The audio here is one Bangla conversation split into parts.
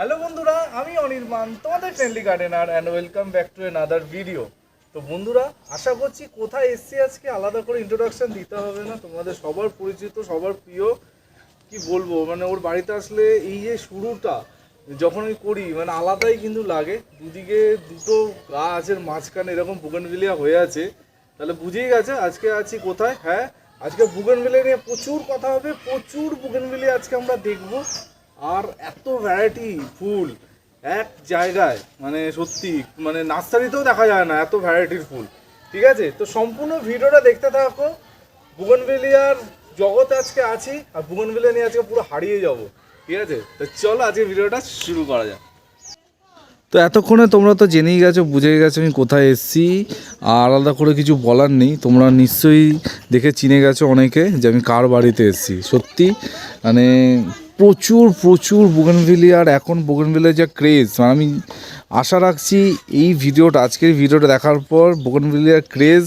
হ্যালো বন্ধুরা, আমি অনির্বাণ, তোমাদের friendly gardener and welcome back to other video তো বন্ধুরা, আশা করছি কোথায় এসছি আজকে? আলাদা করে ইন্ট্রোডাকশান দিতে হবে না, তোমাদের সবার পরিচিত, সবার প্রিয়, কি বলব? মানে ওর বাড়িতে আসলে এই যে শুরুটা যখন আমি করি মানে আলাদাই কিন্তু লাগে। দুদিকে দুটো গাছের মাঝখানে এরকম বুগনভিলিয়া হয়ে আছে। তাহলে বুঝেই গেছে আজকে আছি কোথায়? হ্যাঁ আজকে বুগনভিলিয়া নিয়ে প্রচুর কথা হবে, প্রচুর বুগনভিলিয়া আজকে আমরা দেখব। আর এত ভ্যারাইটি ফুল এক জায়গায় মানে সত্যি মানে নার্সারিতেও দেখা যায় না এত ভ্যারাইটির ফুল, ঠিক আছে? তো সম্পূর্ণ ভিডিওটা দেখতে থাকো, বুগনভেলিয়ার জগতে আজকে আছি, আর বুগনভেলিয়া নিয়ে আজকে পুরো হারিয়ে যাব, ঠিক আছে? তো চলো আজকে ভিডিওটা শুরু করা যাক। তো এতক্ষণে তোমরা তো জেনেই গেছো, বুঝেই গেছো আমি কোথায় এসেছি, আর আলাদা করে কিছু বলার নেই, তোমরা নিশ্চয়ই দেখে চিনে গেছো অনেকে যে আমি কার বাড়িতে এসেছি, সত্যি মানে প্রচুর প্রচুর বুগনভিলিয়ার এখন বুগনভিলিয়ার যা ক্রেজ মানে আমি আশা রাখছি এই ভিডিওটা আজকের ভিডিওটা দেখার পর বুগনভিলিয়ার ক্রেজ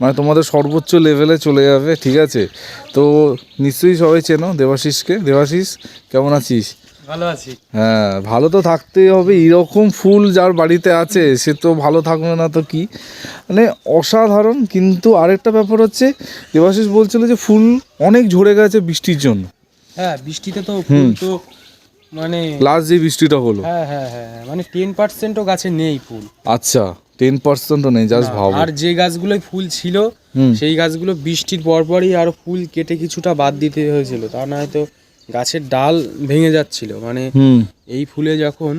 মানে তোমাদের সর্বোচ্চ লেভেলে চলে যাবে ঠিক আছে? তো নিশ্চয়ই সবাই চেনো দেবাশিসকে। দেবাশিস কেমন আছিস? ভালো আছি। হ্যাঁ ভালো তো থাকতেই হবে। এরকম ফুল যার বাড়িতে আছে সে তো ভালো থাকবে না তো কি? মানে অসাধারণ কিন্তু আরেকটা ব্যাপার হচ্ছে দেবাশিস বলছিল যে ফুল অনেক ঝরে গেছে বৃষ্টির জন্য। হ্যাঁ বৃষ্টিতে তো ফুল তো মানে লাস্ট যে বৃষ্টিটা হলো। হ্যাঁ হ্যাঁ হ্যাঁ হ্যাঁ, মানে টেন পার্সেন্টও গাছে নেই ফুল। আচ্ছা টেন পার্সেন্টও নেই জাস্ট ভাবো। আর যে গাছগুলোই ফুল ছিল। সেই গাছগুলো বৃষ্টির পরপরই আরও ফুল কেটে কিছুটা বাদ দিতে হয়েছিল। তা না হয়তো গাছের ডাল ভেঙে যাচ্ছিল। মানে এই ফুলে যখন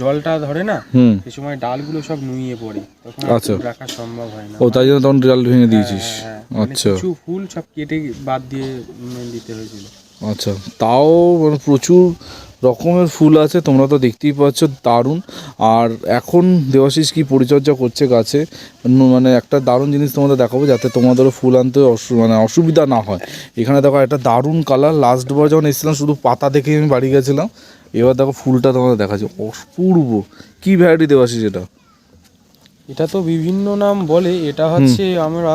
জলটা ধরে না সেই সময় ডালগুলো সব নুইয়ে পড়ে। তখন আচ্ছা। রাখা সম্ভব হয় না। ও তাই জন্য তখন ডাল ভেঙে দিয়েছিস। হ্যাঁ, হ্যাঁ, মানে আচ্ছা। কিছু ফুল সব কেটে বাদ দিয়ে দিতে হয়েছিল। আচ্ছা তাও মানে প্রচুর রকমের ফুল আছে তোমরা তো দেখতেই পাচ্ছ দারুণ। আর এখন দেবাশিস কি পরিচর্যা করছে গাছে? মানে একটা দারুণ জিনিস তোমাদের দেখাবো যাতে তোমাদেরও ফুল আনতে অসু মানে অসুবিধা না হয়। এখানে দেখো একটা দারুণ কালার লাস্টবার যখন এসেছিলাম শুধু পাতা দেখেই আমি বাড়ি গেছিলাম এবার দেখো ফুলটা তোমাদের দেখাচ্ছি অপূর্ব। কী ভ্যারাইটি দেবাশিস এটা? এটা তো বিভিন্ন নাম বলে এটা হচ্ছে আমরা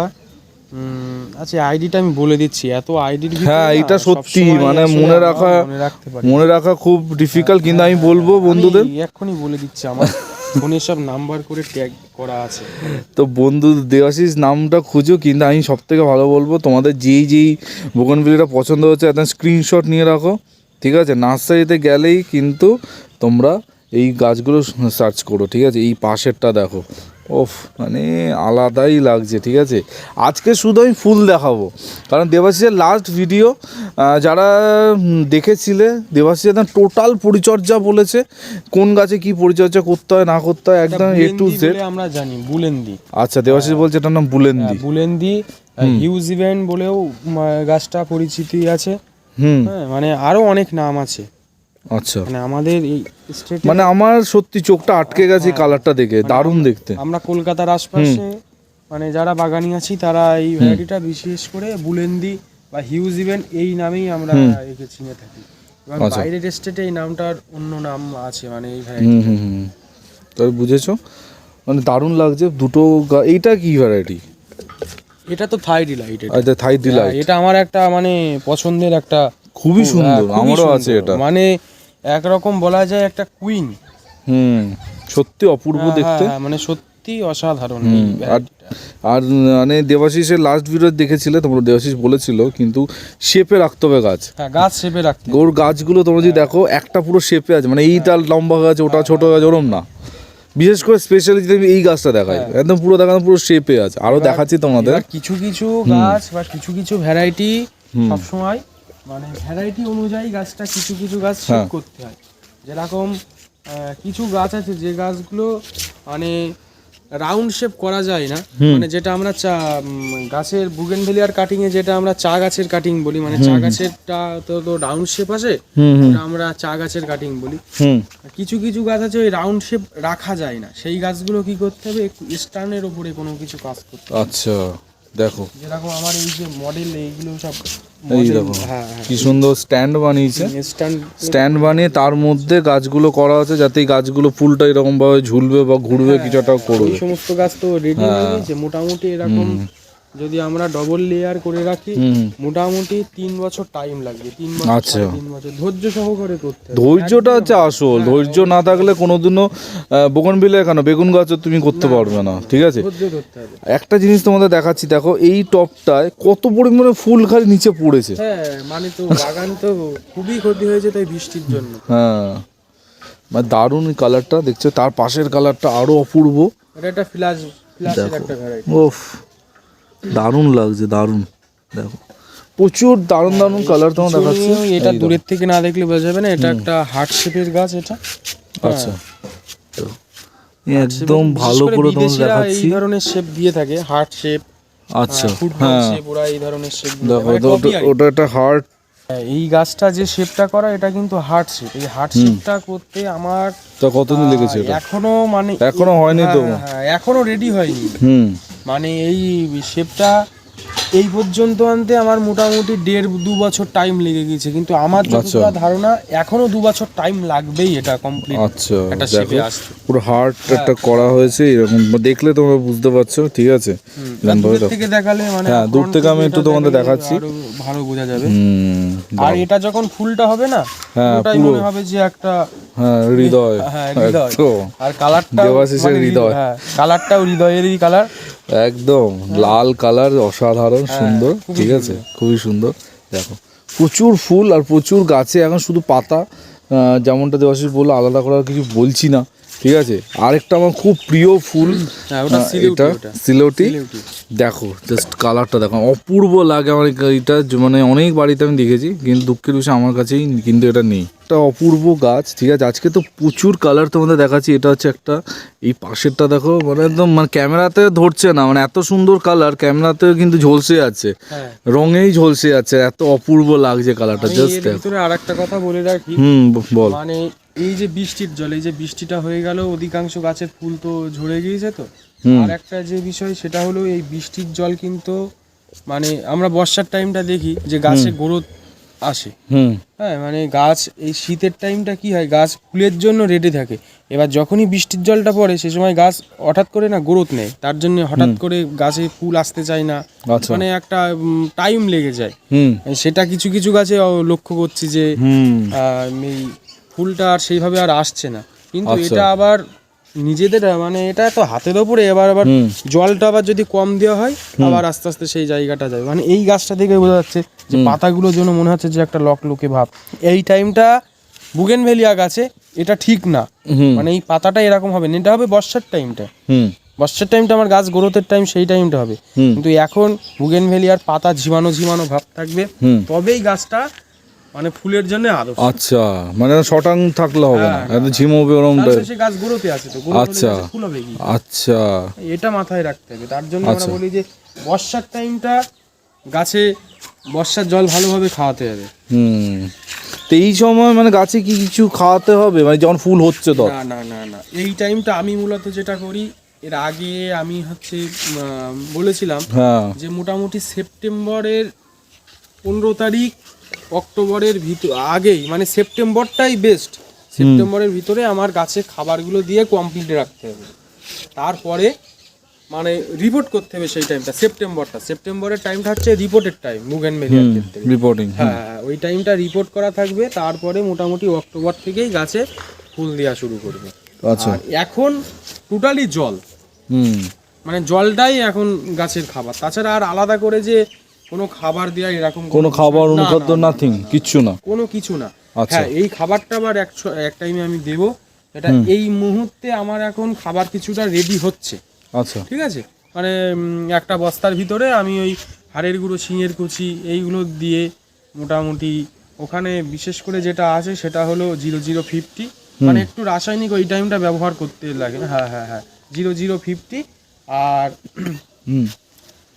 আচ্ছা আইডিটা আমি বলে দিচ্ছি। এত আইডির হ্যাঁ, এটা সত্যি, মানে মনে রাখা- মনে রাখতে মনে রাখা খুব ডিফিকাল্ট কিন্তু আমি বলব বন্ধুদের আমি এক্ষুনি বলে দিচ্ছি আমার ফোনে সব নাম্বার করে ট্যাগ করা আছে। তো বন্ধু দেওয়াশিস নামটা খুঁজো কিন্তু আমি সব থেকে ভালো বলব তোমাদের যেই যেই বোগনভিলিটা পছন্দ হচ্ছে একটা স্ক্রিনশট নিয়ে রাখো ঠিক আছে? নার্সারিতে গেলেই কিন্তু তোমরা এই গাছগুলো সার্চ করো ঠিক আছে? এই পাশেরটা দেখো। ওফ মানে আলাদাই লাগছে ঠিক আছে? আজকে শুধু আমি ফুল দেখাবো। কারণ দেবাশিসের লাস্ট ভিডিও যারা দেখেছিলে দেবাশিস একদম টোটাল পরিচর্যা বলেছে কোন গাছে কি পরিচর্যা করতে হয় না করতে হয় একদম এ টু জেড আমরা জানি বুলেন্দি। আচ্ছা দেবাশিস বলছে এটার নাম বুলেন্দি। হ্যাঁ, বুলেন্দি হিউজ ইভেন্ট বলেও গাছটা পরিচিতি আছে। হুম। হ্যাঁ মানে আরও অনেক নাম আছে। আচ্ছা। মানে আমাদের এই স্টেটে মানে আমার সত্যি চোখটা আটকে গেছে কালারটা দেখে দারুণ দেখতে। আমরা কলকাতার আশপাশে মানে যারা বাগানি আছি তারা এই ভ্যারাইটিটা বিশেষ করে বুলেন্দি বা হিউজ ইভেন্ট এই নামেই আমরা একে চিনে থাকি। এবং আচ্ছা। বাইরের স্টেটে এই নামটার অন্য নাম আছে মানে এই ভ্যারাইটি তবে বুঝেছ? মানে দারুণ লাগছে দুটো এইটা কি ভ্যারাইটি এটা তো থাই ডিলাইট আচ্ছা থাই ডিলাইট এটা আমার একটা মানে পছন্দের একটা খুবই সুন্দর হ্যাঁ, আমারও আছে এটা। মানে একরকম বলা যায় একটা কুইন হুম সত্যি অপূর্ব দেখতে। মানে সত্যি অসাধারণ আর আর মানে দেবাশিসের লাস্ট ভিডিও দেখেছিলে তোমরা দেবাশিস বলেছিল কিন্তু শেপে রাখতে হবে গাছ। হ্যাঁ গাছ শেপে রাখতে ওর গাছগুলো তোমরা যদি দেখো একটা পুরো শেপে আছে মানে এইটা লম্বা গাছ ওটা ছোট গাছ ওরম না। বিশেষ করে স্পেশালি যদি এই গাছটা দেখাই একদম পুরো দেখানো পুরো শেপে আছে। আরও দেখাচ্ছি তোমাদের। কিছু কিছু গাছ বা কিছু কিছু ভ্যারাইটি সবসময় মানে ভ্যারাইটি অনুযায়ী গাছটা কিছু কিছু গাছ শেপ হ্যাঁ। করতে হয়। যেরকম কিছু গাছ আছে যে গাছগুলো মানে রাউন্ড শেপ করা যায় না। মানে যেটা আমরা চা গাছের বুগেনভেলিয়ার কাটিং এ যেটা আমরা চা গাছের কাটিং বলি মানে চা গাছেরটা তো তো রাউন্ড শেপ আছে ওটা আমরা চা গাছের কাটিং বলি। কিছু কিছু গাছ আছে ওই রাউন্ড শেপ রাখা যায় না। সেই গাছগুলো কি করতে হবে একটু স্টানের উপরে কোনো কিছু কাজ করতে হবে। আচ্ছা দেখো। যেরকম আমার এই যে মডেল এইগুলো সব এই দেখো হ্যাঁ হ্যাঁ কি সুন্দর স্ট্যান্ড বানিয়েছে। স্ট্যান্ড বানিয়ে তার মধ্যে গাছগুলো করা আছে যাতে এই গাছগুলো ফুলটা এরকম ভাবে ঝুলবে বা ঘুরবে কিছু একটা করবে। সমস্ত গাছ তো রেডি হয়ে গেছে মোটামুটি এরকম যদি আমরা ডবল লেয়ার করে রাখি মোটামুটি তিন বছর টাইম লাগবে তিন বছর আচ্ছা। তিন বছর। ধৈর্য সহকারে করতে ধৈর্যটা হচ্ছে আসল। ধৈর্য না থাকলে কোনোদিনও বোগন বিলে কেন? বেগুন গাছও তুমি করতে পারবে না। ঠিক আছে? একটা জিনিস তোমাদের দেখাচ্ছি দেখো এই টপটায় কত পরিমাণে ফুল খালি নিচে পড়েছে। হ্যাঁ মানে তো বাগান তো খুবই ক্ষতি হয়েছে তাই বৃষ্টির জন্য। হ্যাঁ। মানে দারুণ কালারটা দেখছ? তার পাশের কালারটা আরও অপূর্ব। এটা একটা ফ্ল্যাশ ফ্ল্যাশের একটা ভ্যারাইটি ওফ দারুণ লাগছে দারুণ। দেখো। প্রচুর দারুণ দারুণ কালার তোমার দেখাচ্ছে। এটা দূরের থেকে না দেখলে বোঝা যাবে না এটা একটা হার্ট শেপের গাছ এটা। আচ্ছা। তো, এই একদম ভালো করে তোমাদের দেখাচ্ছি। এই ধরনের শেপ দিয়ে থাকে হার্ট শেপ আচ্ছা হ্যাঁ শেপ ওরা এই ধরনের শেপ দেখো ওটা- ওটা একটা হার্ট হ্যাঁ, এই গাছটা যে শেপটা করা এটা কিন্তু হার্ট শেপ এই হার্ট শেপটা করতে আমার তো কতদিন লেগেছে এখনও মানে এখনও হয়নি তো? হ্যাঁ, হ্যাঁ, এখনও রেডি হয়নি। হুম। মানে এই শেপটা এই পর্যন্ত আনতে আমার মোটামুটি দেড় দু বছর টাইম লেগে গেছে কিন্তু আমার যতটা ধারণা এখনও দু বছর টাইম লাগবেই এটা কমপ্লিট আচ্ছা একটা দেখো শেপে আসতে। পুরো হার্ট একটা করা হয়েছে এরকম দেখলে তোমরা বুঝতে পারছ ঠিক আছে? দূর থেকে দেখালে মানে হ্যাঁ, দূর থেকে আমি একটু তোমাদের দেখাচ্ছি। ভালো বোঝা যাবে। আর এটা যখন ফুলটা হবে না হ্যাঁ, ওটাই। মনে হবে যে একটা হ্যাঁ হৃদয়। হ্যাঁ হৃদয়। আর কালারটা দেবাশিসের হৃদয়। হ্যাঁ কালারটাও হৃদয়েরই কালার একদম লাল কালার অসাধারণ সুন্দর ঠিক আছে? খুবই সুন্দর। দেখো প্রচুর ফুল আর প্রচুর গাছে এখন শুধু পাতা আহ, যেমনটা দেবাশিস বলল আলাদা করার কিছু বলছি না। ঠিক আছে? আরেকটা আমার খুব প্রিয় ফুল হ্যাঁ, এটা। সিলোটি দেখো জাস্ট কালারটা দেখো অপূর্ব লাগে আমার এটা মানে অনেক বাড়িতে আমি দেখেছি কিন্তু দুঃখের বিষয় আমার কাছেই কিন্তু এটা নেই। একটা অপূর্ব গাছ ঠিক আছে? আজকে তো প্রচুর কালার তোমাদের দেখাচ্ছি এটা হচ্ছে একটা এই পাশেরটা দেখো মানে একদম মানে ক্যামেরাতে ধরছে না মানে এত সুন্দর কালার ক্যামেরাতে কিন্তু ঝলসে আছে হ্যাঁ। রঙেই ঝলসে আছে এত অপূর্ব লাগছে কালারটা জাস্ট দেখো। ভিতরে আরেকটা কথা বলে রাখি। হুম বল। মানে এই যে বৃষ্টির জল এই যে বৃষ্টিটা হয়ে গেল অধিকাংশ গাছের ফুল তো ঝরে গিয়েছে তো। আর একটা যে বিষয় সেটা হলো এই বৃষ্টির জল কিন্তু মানে আমরা বর্ষার টাইমটা দেখি যে গাছে গ্রোথ আসে। হুম। হ্যাঁ মানে গাছ এই শীতের টাইমটা কি হয় গাছ ফুলের জন্য রেডি থাকে। এবার যখনই বৃষ্টির জলটা পড়ে সে সময় গাছ হঠাৎ করে না গ্রোথ নেয়। তার জন্য হঠাৎ করে গাছে ফুল আসতে চায় না। আচ্ছা। মানে একটা টাইম লেগে যায়। হুম। সেটা কিছু কিছু গাছে লক্ষ্য করছি যে এই ফুলটা আর সেইভাবে আর আসছে না। কিন্তু আচ্ছা। এটা আবার নিজেদের মানে এটা তো হাতের ওপরে এবার আবার জলটা আবার যদি কম দেওয়া হয় আবার আস্তে আস্তে সেই জায়গাটা যাবে মানে এই গাছটা থেকে বোঝা যাচ্ছে যে পাতাগুলোর জন্য মনে হচ্ছে যে একটা লক লোকে ভাব। এই টাইমটা বুগেনভেলিয়া গাছে এটা ঠিক না। মানে এই পাতাটা এরকম হবে না। এটা হবে বর্ষার টাইমটা। হুম। বর্ষার টাইমটা আমার গাছ গ্রোথের টাইম সেই টাইমটা হবে। কিন্তু এখন বুগেনভেলিয়ার পাতা ঝিমানো ঝিমানো ভাব থাকবে। তবেই গাছটা মানে ফুলের জন্য আদর্শ। আচ্ছা মানে শটাং থাকলে হবে না। একদম ঝিমোবে তার শেষে গাছ গ্রোথে আছে তো আচ্ছা। ফুল হবে কি? আচ্ছা। এটা মাথায় রাখতে হবে। তার জন্য আমরা আচ্ছা। বলি যে বর্ষার টাইমটা গাছে বর্ষার জল ভালোভাবে খাওয়াতে হবে। হুম। তো এই সময় মানে গাছে কি কিছু খাওয়াতে হবে? মানে যখন ফুল হচ্ছে তো না না না না। এই টাইমটা আমি মূলত যেটা করি এর আগে আমি হচ্ছে বলেছিলাম হ্যাঁ। যে মোটামুটি সেপ্টেম্বরের পনেরো তারিখ অক্টোবরের ভিতর আগেই মানে সেপ্টেম্বরটাই বেস্ট সেপ্টেম্বরের ভিতরে আমার গাছে খাবারগুলো দিয়ে কমপ্লিট রাখতে হবে। তারপরে মানে রিপোর্ট করতে হবে সেই টাইমটা সেপ্টেম্বরটা। সেপ্টেম্বরের টাইমটা হচ্ছে রিপোর্টের টাইম মুগেন মেরিয়ার ক্ষেত্রে। রিপোর্টিং হ্যাঁ ওই টাইমটা রিপোর্ট করা থাকবে তারপরে মোটামুটি অক্টোবর থেকেই গাছে ফুল দেওয়া শুরু করবে। আচ্ছা। এখন টোটালি জল। হুম। মানে জলটাই এখন গাছের খাবার। তাছাড়া আর আলাদা করে যে কোনো খাবার দেওয়া এরকম কোনো খাবার অনুখাদ্য নাথিং কিচ্ছু না। কোনো কিছু না। আচ্ছা। হ্যাঁ এই খাবারটা আবার এক টাইমে আমি দেব। এটা এই মুহূর্তে আমার এখন খাবার কিছুটা রেডি হচ্ছে। আচ্ছা। ঠিক আছে? মানে একটা বস্তার ভিতরে আমি ওই হাড়ের গুঁড়ো শিঙের কুচি এইগুলো দিয়ে মোটামুটি ওখানে বিশেষ করে যেটা আছে সেটা হলো জিরো জিরো ফিফটি মানে একটু রাসায়নিক ওই টাইমটা ব্যবহার করতে লাগে। হ্যাঁ হ্যাঁ হ্যাঁ। জিরো জিরো ফিফটি আর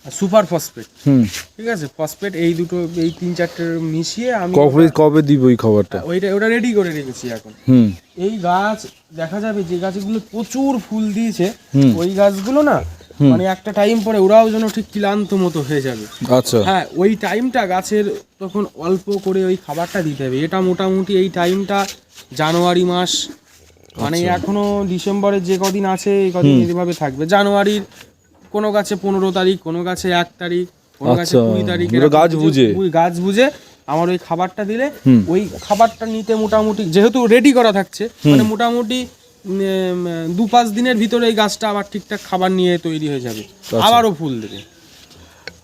সুপার ফসফেট। হুম। ঠিক আছে? ফসফেট এই দুটো এই তিন চারটে মিশিয়ে আমি কবে কবে দিব ওই খাবারটা? ওইটা ওটা রেডি করে রেখেছি এখন। হুম। এই গাছ দেখা যাবে যে গাছগুলো প্রচুর ফুল দিয়েছে ওই গাছগুলো না মানে একটা টাইম পরে ওরাও যেন ঠিক ক্লান্ত মতো হয়ে যাবে। আচ্ছা। হ্যাঁ ওই টাইমটা গাছের তখন অল্প করে ওই খাবারটা দিতে হবে। এটা মোটামুটি এই টাইমটা জানুয়ারি মাস মানে আচ্ছা। এখনও ডিসেম্বরের যে কদিন আছে এই কদিন এইভাবে থাকবে। জানুয়ারির কোনো গাছে পনেরো তারিখ কোনো গাছে এক তারিখ কোনো গাছে আচ্ছা, কুড়ি তারিখ গাছ বুঝে? ওই গাছ বুঝে আমার ওই খাবারটা দিলে। ওই খাবারটা নিতে মোটামুটি যেহেতু রেডি করা থাকছে মানে মোটামুটি দু পাঁচ দিনের ভিতরে এই গাছটা আবার ঠিকঠাক খাবার নিয়ে তৈরি হয়ে যাবে। আবারও ফুল দেবে।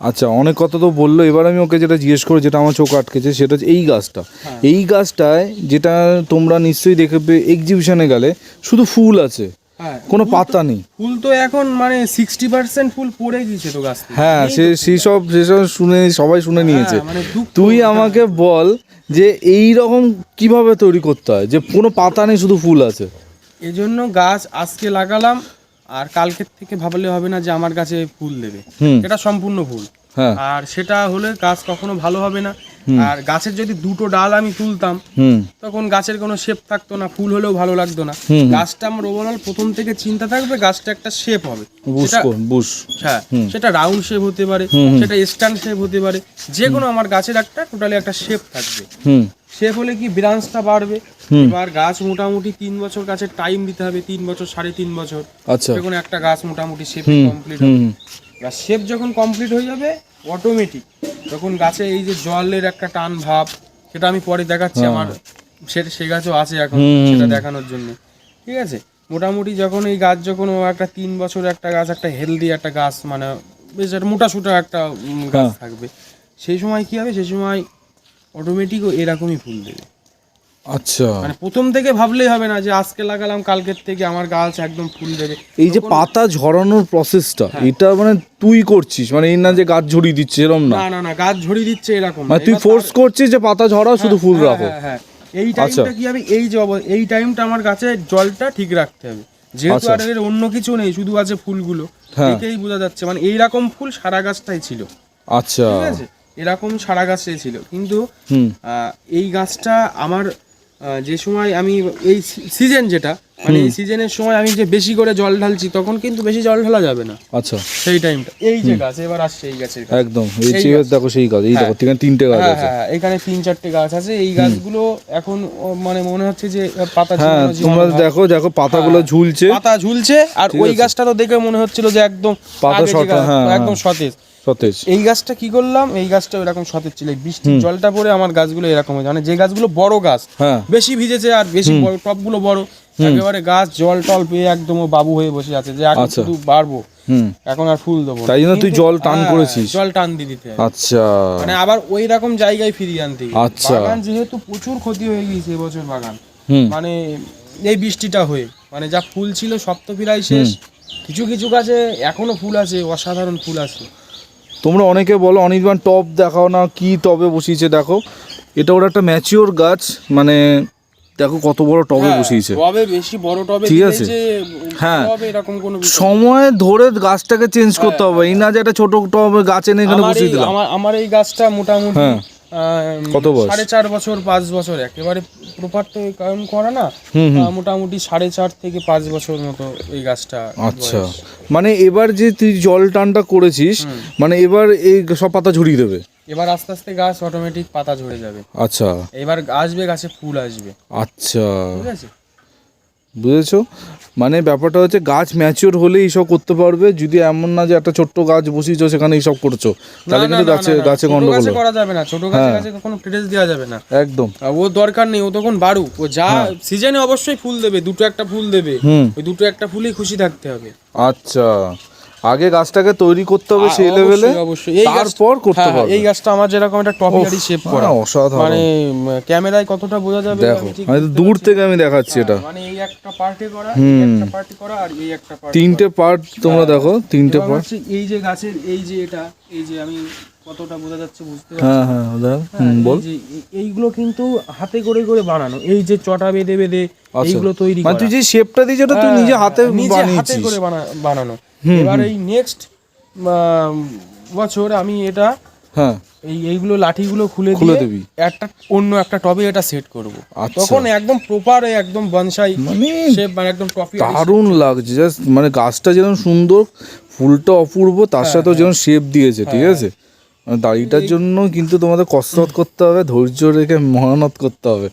আচ্ছা অনেক কথা তো বলল এবার আমি ওকে যেটা জিজ্ঞেস করি যেটা আমার চোখ আটকেছে সেটা হচ্ছে এই গাছটা। হ্যাঁ। এই গাছটায় যেটা তোমরা নিশ্চয়ই দেখবে এক্সিবিশনে গেলে শুধু ফুল আছে। হ্যাঁ কোনো পাতা নেই। ফুল তো এখন মানে সিক্সটি পার্সেন্ট ফুল পড়ে গিয়েছে তো গাছ হ্যাঁ সে তো ফুল। সেই সব সেসব শুনে সবাই শুনে নিয়েছে। হ্যাঁ, মানে দুঃখ, তুই আমাকে বল যে এই রকম কীভাবে তৈরি করতে হয়? যে কোনো পাতা নেই শুধু ফুল আছে। এজন্য গাছ আজকে লাগালাম আর কালকের থেকে ভাবলে হবে না যে আমার গাছে ফুল দেবে। এটা সম্পূর্ণ হ্যাঁ আর সেটা হলে গাছ কখনো ভালো হবে না। আর গাছের যদি দুটো ডাল আমি তুলতাম তখন গাছের কোনো শেপ থাকতো না ফুল হলেও ভালো লাগতো না। গাছটা আমার ওভারঅল প্রথম থেকে চিন্তা থাকবে গাছটা একটা শেপ হবে। হ্যাঁ সেটা রাউন্ড শেপ হতে পারে সেটা স্ট্যান্ড শেপ হতে পারে যে কোনো আমার গাছের একটা টোটালি একটা শেপ থাকবে। শেপ হলে কি ব্রাঞ্চটা বাড়বে। এবার গাছ মোটামুটি তিন বছর গাছের টাইম দিতে হবে তিন বছর সাড়ে তিন বছর। আচ্ছা। যখন একটা গাছ মোটামুটি শেপ কমপ্লিট হবে। শেপ যখন কমপ্লিট হয়ে যাবে অটোমেটিক তখন গাছে এই যে জলের একটা টান ভাব সেটা আমি পরে দেখাচ্ছি আমার সেটা সে গাছও আছে এখন হ্যাঁ। সেটা দেখানোর জন্য। ঠিক আছে? মোটামুটি যখন এই গাছ যখন একটা তিন বছর একটা গাছ একটা হেলদি একটা গাছ মানে বেশ একটা মোটা সুটা একটা গাছ হ্যাঁ। থাকবে। সেই সময় কি হবে? সেই সময় অটোমেটিক ও এরকমই ফুল দেবে। আচ্ছা। মানে প্রথম থেকে ভাবলেই হবে না যে আজকে লাগালাম কালকের থেকে আমার গাছ একদম ফুল দেবে। এই যে পাতা ঝরানোর প্রসেসটা এটা মানে তুই করছিস? মানে এই না যে গাছ ঝরিয়ে দিচ্ছে এরকম না? না না গাছ ঝরিয়ে দিচ্ছে এরকম মানে তুই ফোর্স করছিস যে পাতা ঝরাও শুধু ফুল হ্যাঁ, রাখো। হ্যাঁ, হ্যাঁ। এই আচ্ছা। টাইমটা কি হবে? এই যে এই টাইমটা আমার গাছে জলটা ঠিক রাখতে হবে। যেহেতু আচ্ছা। আর এর অন্য কিছু নেই শুধু আছে ফুলগুলো হ্যাঁ। এটাই বোঝা যাচ্ছে। মানে এইরকম ফুল সারা গাছটাই ছিল। আচ্ছা। ঠিক আছে? এরকম সারা গাছটাই ছিল। কিন্তু এই গাছটা আমার যে সময় আমি এই সিজন যেটা মানে সিজনের সময় আমি যে বেশি করে জল ঢালছি তখন কিন্তু বেশি জল ঢালা যাবে না। আচ্ছা। সেই টাইমটা। এই যে গাছ এবার আসছে এই গাছের একদম। এই গাছ। দেখো সেই গাছ এই দেখো এখানে তিনটে গাছ হ্যাঁ আছে। হ্যাঁ হ্যাঁ, এখানে তিন চারটে গাছ আছে। এই গাছগুলো এখন মানে মনে হচ্ছে যে পাতা হ্যাঁ তোমরা দেখো দেখো পাতাগুলো হ্যাঁ। ঝুলছে। পাতা ঝুলছে আর ওই গাছটা তো দেখে মনে হচ্ছিল যে একদম পাতা সতেজ, হ্যাঁ, একদম হ্যাঁ। সতেজ। সতেজ। এই গাছটা কি করলাম? এই গাছটা এরকম সতেজ ছিল। বৃষ্টির জলটা পড়ে আমার গাছগুলো এরকম হয়েছে। মানে যে গাছগুলো বড় গাছ হ্যাঁ। বেশি ভিজেছে আর বেশি টপগুলো বড় একেবারে গাছ জল টল পেয়ে একদম বাবু হয়ে বসে আছে যে এখন আচ্ছা। শুধু বাড়বো। এখন আর ফুল দেবো তাই জন্য তুই জল টান হ্যাঁ, করেছিস। জল টান দিয়ে দিতে আচ্ছা। মানে আবার ওই রকম জায়গায় ফিরিয়ে আনতে আচ্ছা। বাগান যেহেতু প্রচুর ক্ষতি হয়ে গিয়েছে এবছর বাগান মানে এই বৃষ্টিটা হয়ে মানে যা ফুল ছিল সব তো প্রায় শেষ। কিছু কিছু গাছে এখনও ফুল আছে অসাধারণ ফুল আছে। তোমরা অনেকে বলো অনির্বাণ টপ দেখাও না কি টবে বসিয়েছে দেখো এটা ওর একটা ম্যাচিওর গাছ মানে দেখো কত বড় টবে হ্যাঁ, বসিয়েছে টবে বেশি বড় টবে ঠিক আছে। হ্যাঁ। এরকম কোনো সময় ধরে গাছটাকে চেঞ্জ করতে হবে এই না যে একটা ছোট টবে গাছ এনে এখানে বসিয়ে দিলাম আমার আমার এই গাছটা মোটামুটি হ্যাঁ। কত বয়স? সাড়ে চার বছর পাঁচ বছর। একেবারে প্রপার তো কারণ করা না। মোটামুটি সাড়ে চার থেকে পাঁচ বছর মতো এই গাছটা আচ্ছা। মানে এবার যে তুই জল টানটা করেছিস মানে এবার এই সব পাতা ঝরিয়ে দেবে? এবার আস্তে আস্তে গাছ অটোমেটিক পাতা ঝরে যাবে। আচ্ছা। এবার আসবে গাছে ফুল আসবে। আচ্ছা। ঠিক আছে? বুঝেছ? মানে ব্যাপারটা হচ্ছে গাছ ম্যাচিওর হলে এইসব করতে পারবে। যদি এমন না যে একটা ছোট্ট গাছ বসিয়েছো সেখানে এইসব করছ তাহলে কিন্তু গাছে গাছে গন্ড গন্ডগোল গাছে করা যাবে না ছোট গাছে হ্যাঁ। গাছে কোনো টেরেস দেওয়া যাবে না। একদম। ও দরকার নেই ও তখন বাড়ুক ও যা সিজনে অবশ্যই ফুল দেবে দুটো একটা ফুল দেবে হুম। ওই দুটো একটা ফুলই খুশি থাকতে হবে। আচ্ছা। আগে গাছটাকে তৈরি করতে হবে সেই লেভেলে অবশ্যই। গাছ- তারপর করতে হ্যাঁ, হ্যাঁ, এই গাছটা আমার যেরকম একটা টপিকারি শেপ করা হ্যাঁ, অসাধারণ। মানে ক্যামেরায় কতটা বোঝা যাবে দেখো আমি তো দূর থেকে আমি দেখাচ্ছি এটা। মানে এই একটা পার্টে করা এই। একটা পার্টে করা আর এই একটা পার্ট তিনটে পার্ট তোমরা দেখো তিনটে পার্ট এই যে গাছের এই যে এটা এই যে আমি কতটা বোঝা যাচ্ছে বুঝতে পারছি হ্যাঁ হ্যাঁ হ্যাঁ, বল। এইগুলো কিন্তু হাতে করে করে বানানো। এই যে চটা বেঁধে বেঁধে আচ্ছা। এইগুলো তৈরি মানে তুই যে শেপটা দিয়েছিস ওটা তুই হ্যাঁ, নিজে হাতে হ্যাঁ, নিজে হাতে করে বানা- বানানো। এবার এই নেক্সট বছর আমি এটা হ্যাঁ। এই এইগুলো লাঠিগুলো খুলে খুলে দিয়ে দিবি। একটা অন্য একটা টবে এটা সেট করব। আচ্ছা। তখন একদম প্রপার একদম বনসাই মানে শেপ মানে একদম টপি দারুণ লাগছে। জাস্ট মানে গাছটা যেরকম সুন্দর ফুলটা অপূর্ব তার হ্যাঁ, সাথেও যেরকম শেপ দিয়েছে ঠিক আছে? মানে দাড়িটার জন্য কিন্তু তোমাদের কসরত করতে হবে ধৈর্য রেখে মেহনত করতে হবে।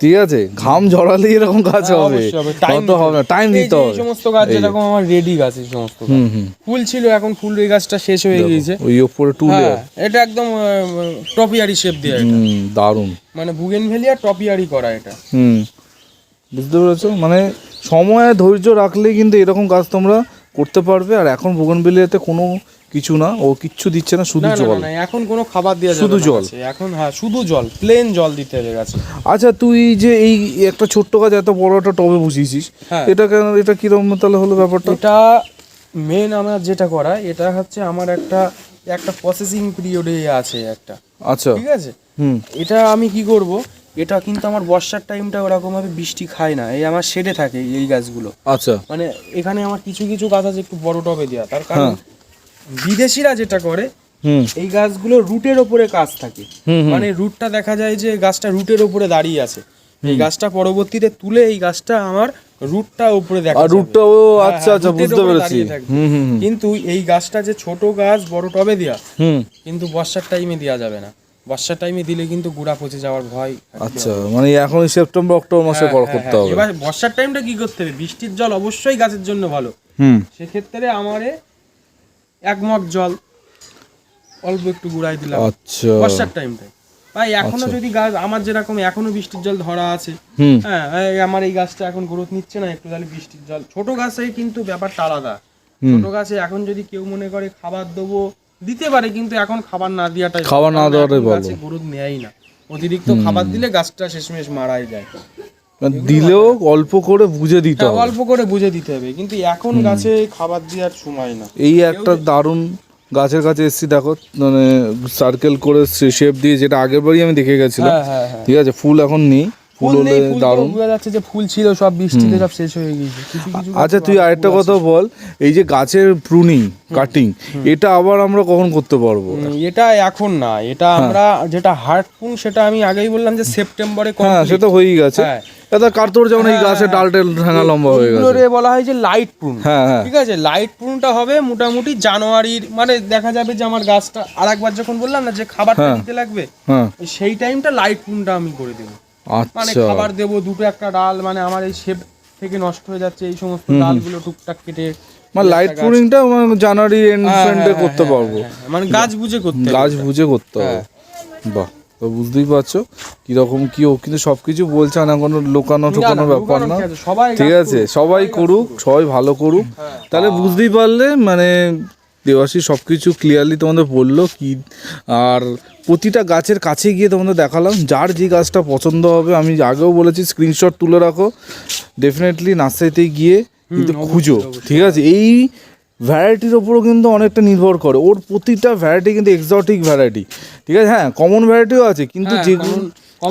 ঠিক আছে? ঘাম ঝরালে এরকম গাছ হ্যাঁ, হবে। হবে, তত হবে না। টাইম দিতে হবে। সমস্ত গাছ যেরকম আমার রেডি গাছ এই সমস্ত গাছ। ফুল ছিল এখন ফুল এই গাছটা শেষ হয়ে গিয়েছে। ওই ওপরে টুলে হ্যাঁ এটা একদম টপিয়ারি শেপ দিয়ে এটা। দারুণ। মানে বুগেন ভেলিয়া টপিয়ারি করা এটা। হুম। বুঝতে পেরেছ? মানে সময় ধৈর্য রাখলে কিন্তু এরকম কাজ তোমরা করতে পারবে। আর এখন বোগনবেলিয়াতে কোনো কিছু না ও কিচ্ছু দিচ্ছে না শুধু জল। এখন কোনো খাবার দেওয়া শুধু জল। এখন হ্যাঁ শুধু জল প্লেন জল দিতে গাছে। আচ্ছা তুই যে এই একটা ছোট্ট গাছ এত বড় একটা টবে বসিয়েছিস হ্যাঁ। এটা কেন এটা কীরকম তাহলে হলো ব্যাপারটা? এটা মেন আমার যেটা করা এটা হচ্ছে আমার একটা একটা প্রসেসিং পিরিয়ডে আছে একটা। আচ্ছা। ঠিক আছে? হুম। এটা আমি কি করব এটা কিন্তু আমার বর্ষার টাইমটা ওরকম ভাবে বৃষ্টি খায় না এই আমার শেডে থাকে এই গাছগুলো। আচ্ছা। মানে এখানে আমার কিছু কিছু গাছ আছে একটু বড় টবে দেওয়া তার কারণ হ্যাঁ। বিদেশিরা যেটা করে এই গাছগুলো রুটের ওপরে কাজ থাকে। মানে রুটটা দেখা যায় যে গাছটা রুটের ওপরে দাঁড়িয়ে আছে। এই গাছটা পরবর্তীতে তুলে এই গাছটা আমার রুটটা উপরে দেখা রুটটা ও হ্যাঁ, আচ্ছা হ্যাঁ, আচ্ছা বুঝতে পেরেছি। কিন্তু এই গাছটা যে ছোট গাছ বড় টবে দেওয়া হুম। কিন্তু বর্ষার টাইমে দেওয়া যাবে না। বর্ষার টাইমে দিলে কিন্তু গুড়া পচে যাওয়ার ভয় আচ্ছা মানে এখন সেপ্টেম্বর অক্টোবর মাসে হ্যাঁ, হ্যাঁ, করতে। হবে। এবার বর্ষার টাইমটা কি করতে হবে? বৃষ্টির জল অবশ্যই গাছের জন্য ভালো। হুম। সেক্ষেত্রে আমারে এক মগ জল অল্প একটু গুড়াই দিলাম। আচ্ছা। বর্ষার টাইমটায় ভাই এখনও যদি গাছ আমার যেরকম এখনও বৃষ্টির জল ধরা আছে হ্যাঁ আমার এই গাছটা এখন গ্রোথ নিচ্ছে না একটু তাহলে বৃষ্টির জল। ছোট গাছে কিন্তু ব্যাপারটা আলাদা। ছোট গাছে এখন যদি কেউ মনে করে খাবার দেবো দিতে পারে কিন্তু এখন খাবার না দেওয়াটাই খাবার না দেওয়াটাই ভালো। গাছে গ্রোথ নেয়ই না। অতিরিক্ত খাবার দিলে গাছটা শেষমেশ মারাই যায়। দিলেও অল্প করে বুঝে দিতে হ্যাঁ, হবে। অল্প করে বুঝে দিতে হবে। কিন্তু এখন গাছে খাবার দেওয়ার সময় না। এই একটা দারুণ গাছের কাছে এসছি দেখো মানে সার্কেল করে শেপ দিয়ে যেটা আগের বারই আমি দেখে গেছিলাম। হ্যাঁ হ্যাঁ ঠিক আছে ফুল এখন নেই ফুল হলে দারুণ। বোঝা যাচ্ছে যে ফুল ছিল সব বৃষ্টিতে সব শেষ হয়ে গিয়েছে। আচ্ছা তুই আরেকটা কথা বল এই যে গাছের প্রুনিং কাটিং এটা আবার আমরা কখন করতে পারব? এটা এখন না এটা আমরা যেটা হার্ট পুং সেটা আমি আগেই বললাম যে সেপ্টেম্বরে হ্যাঁ complete। সেটা হয়েই গেছে। হ্যাঁ। এটা কার্তোর যেমন এই গাছের ডাল টেল ভাঙা লম্বা হয়ে গেছে। বলা হয় যে লাইট প্রুন হ্যাঁ হ্যাঁ। ঠিক আছে লাইট প্রুনটা হবে মোটামুটি জানুয়ারির মানে দেখা যাবে যে আমার গাছটা আর একবার যখন বললাম না যে খাবারটা হ্যাঁ। দিতে লাগবে হ্যাঁ। সেই টাইমটা লাইট প্রুনটা আমি করে দেবো। মানে আচ্ছা খাবার দেবো দুটো একটা ডাল মানে আমার এই শেপ থেকে নষ্ট হয়ে যাচ্ছে এই সমস্ত ডালগুলো টুকটাক কেটে মানে লাইট প্রুনিংটা জানুয়ারি এন্ড হ্যাঁ, হ্যাঁ, করতে হ্যাঁ, পারব। হ্যাঁ, হ্যাঁ, মানে গাছ বুঝে করতে গাছ বুঝে করতে হবে। হ্যাঁ। বাহ। তো বুঝতেই পারছ কীরকম কি ও কিন্তু সবকিছু বলছে না কোনো লোকানো না, টোকানো না, ব্যাপার না। ঠিক আছে সবাই করুক সবাই ভালো করুক। হ্যাঁ। তাহলে বুঝতেই পারলে মানে দেবাশী সব কিছু ক্লিয়ারলি তোমাদের বলল কি আর প্রতিটা গাছের কাছে গিয়ে তোমাদের দেখালাম যার যে গাছটা পছন্দ হবে আমি আগেও বলেছি স্ক্রিনশট তুলে রাখো। ডেফিনেটলি নার্সারিতে গিয়ে কিন্তু খুঁজো ঠিক আছে? এই ভ্যারাইটির ওপরও কিন্তু অনেকটা নির্ভর করে। ওর প্রতিটা ভ্যারাইটি কিন্তু এক্সোটিক ভ্যারাইটি ঠিক আছে? হ্যাঁ কমন ভ্যারাইটিও আছে কিন্তু হ্যাঁ, যেগুলো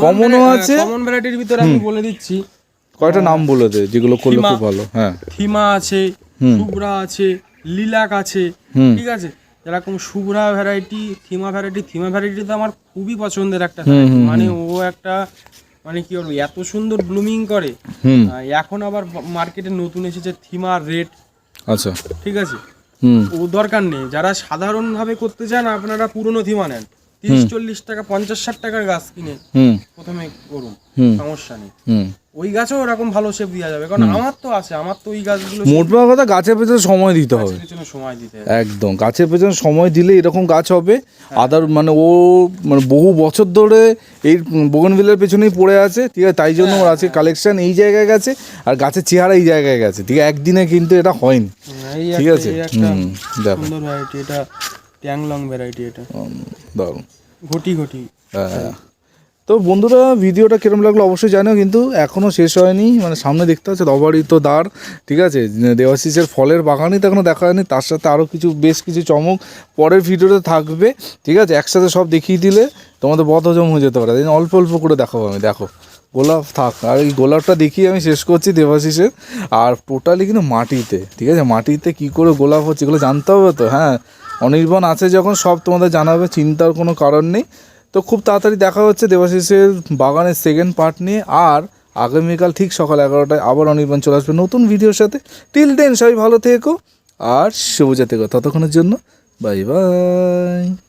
কমনও আছে। কমন ভ্যারাইটির ভিতরে আমি বলে দিচ্ছি। কয়টা নাম বলে দে যেগুলো করলে খুব ভালো হ্যাঁ। থিমা আছে শুভ্রা আছে লিলাক আছে হুম। ঠিক আছে? যেরকম Shubhra variety Thima variety Thima variety তো আমার খুবই পছন্দের একটা মানে ও একটা মানে কি বলব এত সুন্দর ব্লুমিং করে। হুম। এখন আবার মার্কেটে নতুন এসেছে থিমা রেড। আচ্ছা। ঠিক আছে? ও দরকার নেই। যারা সাধারণভাবে করতে চান আপনারা পুরনো থিমা নেন। তিরিশ চল্লিশ টাকা পঞ্চাশ ষাট টাকার গাছ কিনে প্রথমে করুন। সমস্যা নেই। ওই গাছেও ওরকম ভালো শেপ দেওয়া যাবে। কারণ আমার তো আছে আমার তো ওই গাছগুলো মোট কথা গাছের পেছনে সময় দিতে হবে। পেছনে সময় দিতে হবে। একদম গাছের পেছনে সময় দিলে এরকম গাছ হবে। আদার মানে ও মানে বহু বছর ধরে এই বগনভিলের পেছনেই পড়ে আছে ঠিক আছে? তাই জন্য ওর আছে কালেকশন এই জায়গায় গেছে আর গাছের চেহারা এই জায়গায় গেছে। ঠিক আছে একদিনে কিন্তু এটা হয়নি। ঠিক আছে? দেখো। সুন্দর ভ্যারাইটি এটা ট্যাংলং ভ্যারাইটি এটা। দারুণ। ঘটি ঘটি। হ্যাঁ। তো বন্ধুরা, ভিডিওটা কিরম লাগল অবশ্যই জানো কিন্তু এখনও শেষ হয়নি। মানে সামনে দেখতে হচ্ছে অবারিত দ্বার, ঠিক আছে? দেওয়াশিসের ফলের বাগানই তো এখনও দেখা হয়নি, তার সাথে আরও কিছু, বেশ কিছু চমক পরের ভিডিওতে থাকবে, ঠিক আছে? একসাথে সব দেখিয়ে দিলে তোমাদের বদ হজম হয়ে যেতে পারে। অল্প অল্প করে দেখাবো আমি, দেখো। গোলাপ থাক, আর এই গোলাপটা দেখিয়ে আমি শেষ করছি দেবাশিসের আর টোটালি কিন্তু মাটিতে, ঠিক আছে? মাটিতে কি করে গোলাপ হচ্ছে, এগুলো জানতে হবে তো হ্যাঁ? অনির্বাণ আছে যখন, সব তোমাদের জানাবে, চিন্তার কোনো কারণ নেই। তো খুব তাড়াতাড়ি দেখা হচ্ছে দেবাশিসের বাগানের সেকেন্ড পার্ট নিয়ে আর আগামীকাল ঠিক সকাল এগারোটায় আবার অনির্বাণ চলে আসবে নতুন ভিডিওর সাথে। টিল দেন সবাই ভালো থেকো আর সবুজে থেকো ততক্ষণের জন্য বাই বাই